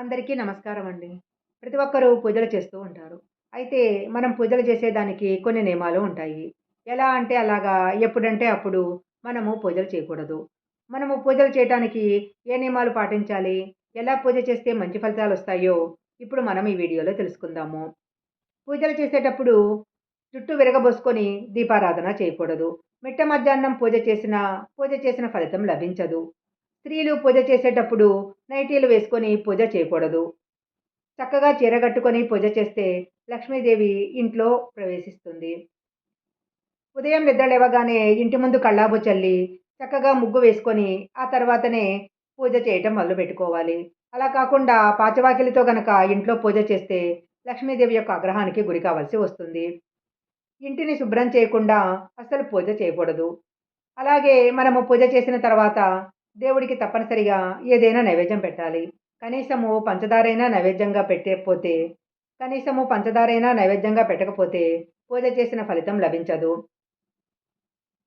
అందరికీ నమస్కారం అండి. ప్రతి ఒక్కరూ పూజలు చేస్తూ ఉంటారు. అయితే మనం పూజలు చేసేదానికి కొన్ని నియమాలు ఉంటాయి. ఎలా అంటే అలాగా ఎప్పుడంటే అప్పుడు మనము పూజలు చేయకూడదు. మనము పూజలు చేయడానికి ఏ నియమాలు పాటించాలి? ఎలా పూజ చేస్తే మంచి ఫలితాలు వస్తాయో ఇప్పుడు మనం ఈ వీడియోలో తెలుసుకుందాము. పూజలు చేసేటప్పుడు జుట్టు విరగబోసుకొని దీపారాధన చేయకూడదు. మిట్ట మధ్యాహ్నం పూజ చేసిన పూజ చేసిన ఫలితం లభించదు. స్త్రీలు పూజ చేసేటప్పుడు నైటీలు వేసుకొని పూజ చేయకూడదు. చక్కగా చీర కట్టుకొని పూజ చేస్తే లక్ష్మీదేవి ఇంట్లో ప్రవేశిస్తుంది. ఉదయం నిద్ర లేవగానే ఇంటి ముందు కళ్ళాబు చల్లి చక్కగా ముగ్గు వేసుకొని ఆ తర్వాతనే పూజ చేయటం మొదలు పెట్టుకోవాలి. అలా కాకుండా పాచవాకిలితో గనక ఇంట్లో పూజ చేస్తే లక్ష్మీదేవి యొక్క ఆగ్రహానికి గురి కావాల్సి వస్తుంది. ఇంటిని శుభ్రం చేయకుండా అసలు పూజ చేయకూడదు. అలాగే మనము పూజ చేసిన తర్వాత దేవుడికి తప్పనిసరిగా ఏదైనా నైవేద్యం పెట్టాలి. కనీసము పంచదారైనా నైవేద్యంగా పెట్టకపోతే కనీసము పంచదారైనా నైవేద్యంగా పెట్టకపోతే పూజ చేసిన ఫలితం లభించదు.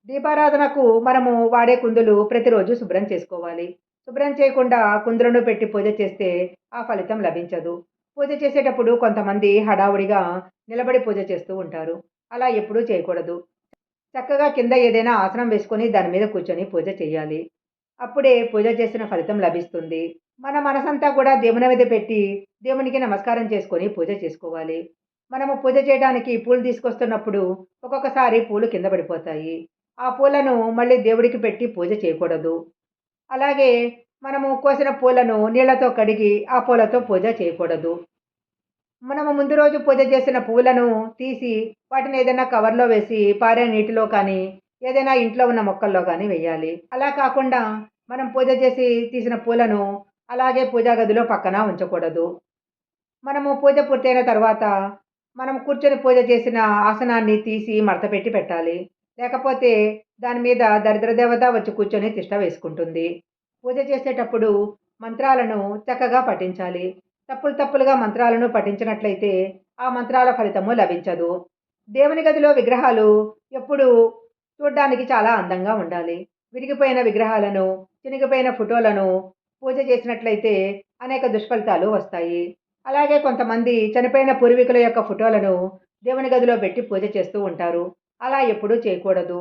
దీపారాధనకు మనము వాడే కుందులు ప్రతిరోజు శుభ్రం చేసుకోవాలి. శుభ్రం చేయకుండా కుందులను పెట్టి పూజ చేస్తే ఆ ఫలితం లభించదు. పూజ చేసేటప్పుడు కొంతమంది హడావుడిగా నిలబడి పూజ చేస్తూ ఉంటారు. అలా ఎప్పుడూ చేయకూడదు. చక్కగా కింద ఏదైనా ఆసనం వేసుకొని దాని మీద కూర్చొని పూజ చేయాలి. అప్పుడే పూజ చేసిన ఫలితం లభిస్తుంది. మన మనసంతా కూడా దేవుని మీద పెట్టి దేవునికి నమస్కారం చేసుకొని పూజ చేసుకోవాలి. మనము పూజ చేయడానికి పూలు తీసుకొస్తున్నప్పుడు ఒక్కొక్కసారి పూలు కింద పడిపోతాయి. ఆ పూలను మళ్ళీ దేవుడికి పెట్టి పూజ చేయకూడదు. అలాగే మనము కోసిన పూలను నీళ్ళతో కడిగి ఆ పూలతో పూజ చేయకూడదు. మనము ముందు రోజు పూజ చేసిన పూలను తీసి వాటిని ఏదైనా కవర్లో వేసి పారే నీటిలో కానీ ఏదైనా ఇంట్లో ఉన్న మొక్కల్లో కానీ వేయాలి అలా కాకుండా మనం పూజ చేసి తీసిన పూలను అలాగే పూజా గదిలో పక్కన ఉంచకూడదు. మనము పూజ పూర్తయిన తర్వాత మనం కూర్చొని పూజ చేసిన ఆసనాన్ని తీసి మడత పెట్టి పెట్టాలి. లేకపోతే దాని మీద దరిద్ర దేవత వచ్చి కూర్చొని తిష్ట వేసుకుంటుంది. పూజ చేసేటప్పుడు మంత్రాలను చక్కగా పఠించాలి. తప్పులు తప్పులుగా మంత్రాలను పఠించినట్లయితే ఆ మంత్రాల ఫలితము లభించదు. దేవుని గదిలో విగ్రహాలు ఎప్పుడు చూడ్డానికి చాలా అందంగా ఉండాలి. విరిగిపోయిన విగ్రహాలను చినిగిపోయిన ఫోటోలను పూజ చేసినట్లయితే అనేక దుష్ఫలితాలు వస్తాయి. అలాగే కొంతమంది చనిపోయిన పూర్వీకుల యొక్క ఫోటోలను దేవుని గదిలో పెట్టి పూజ చేస్తూ ఉంటారు. అలా ఎప్పుడూ చేయకూడదు.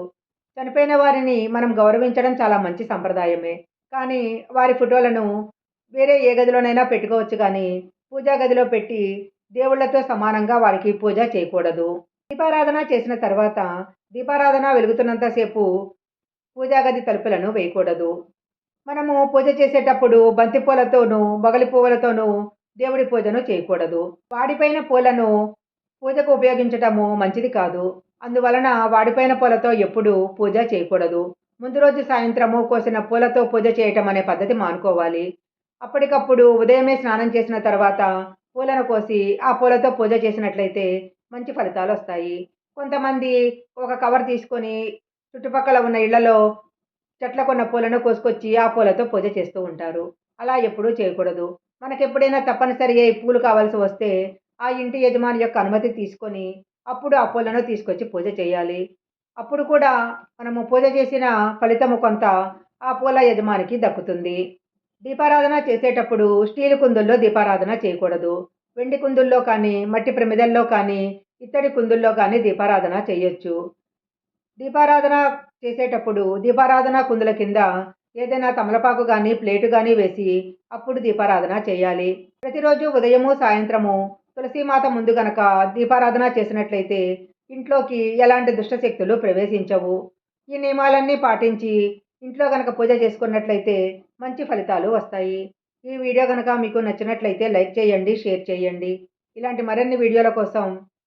చనిపోయిన వారిని మనం గౌరవించడం చాలా మంచి సంప్రదాయమే. కానీ వారి ఫోటోలను వేరే ఏ గదిలోనైనా పెట్టుకోవచ్చు కానీ పూజా గదిలో పెట్టి దేవుళ్ళతో సమానంగా వారికి పూజ చేయకూడదు. దీపారాధన చేసిన తర్వాత దీపారాధన వెలుగుతున్నంతసేపు పూజాగది తలుపులను వేయకూడదు. మనము పూజ చేసేటప్పుడు బంతి పూలతోనూ బగలి పువ్వులతోనూ దేవుడి పూజను చేయకూడదు. వాడిపోయిన పూలను పూజకు ఉపయోగించటము మంచిది కాదు. అందువలన వాడిపోయిన పూలతో ఎప్పుడూ పూజ చేయకూడదు. ముందు రోజు సాయంత్రము కోసిన పూలతో పూజ చేయటం అనే పద్ధతి మానుకోవాలి. అప్పటికప్పుడు ఉదయమే స్నానం చేసిన తర్వాత పూలను కోసి ఆ పూలతో పూజ చేసినట్లయితే మంచి ఫలితాలు వస్తాయి. కొంతమంది ఒక కవర్ తీసుకొని చుట్టుపక్కల ఉన్న ఇళ్ళలో చెట్లకున్న పూలను కోసుకొచ్చి ఆ పూలతో పూజ చేస్తూ ఉంటారు. అలా ఎప్పుడూ చేయకూడదు. మనకెప్పుడైనా తప్పనిసరిగా ఈ పూలు కావాల్సి వస్తే ఆ ఇంటి యజమాని యొక్క అనుమతి తీసుకొని అప్పుడు ఆ పూలను తీసుకొచ్చి పూజ చేయాలి. అప్పుడు కూడా మనము పూజ చేసిన ఫలితము కొంత ఆ పూల యజమానికి దక్కుతుంది. దీపారాధన చేసేటప్పుడు స్టీల్ కుందుల్లో దీపారాధన చేయకూడదు. వెండి కుందుల్లో కానీ మట్టి ప్రమిదల్లో కానీ ఇత్తడి కుందుల్లో కానీ దీపారాధన చేయొచ్చు. దీపారాధన చేసేటప్పుడు దీపారాధన కుందుల కింద ఏదైనా తమలపాకు కానీ ప్లేటు కానీ వేసి అప్పుడు దీపారాధన చేయాలి. ప్రతిరోజు ఉదయము సాయంత్రము తులసీమాత ముందు గనక దీపారాధన చేసినట్లయితే ఇంట్లోకి ఎలాంటి దుష్టశక్తులు ప్రవేశించవు. ఈ నియమాలన్నీ పాటించి ఇంట్లో కనుక పూజ చేసుకున్నట్లయితే మంచి ఫలితాలు వస్తాయి. ఈ వీడియో కనుక మీకు నచ్చినట్లయితే లైక్ చేయండి షేర్ చేయండి. ఇలాంటి మరిన్ని వీడియోల కోసం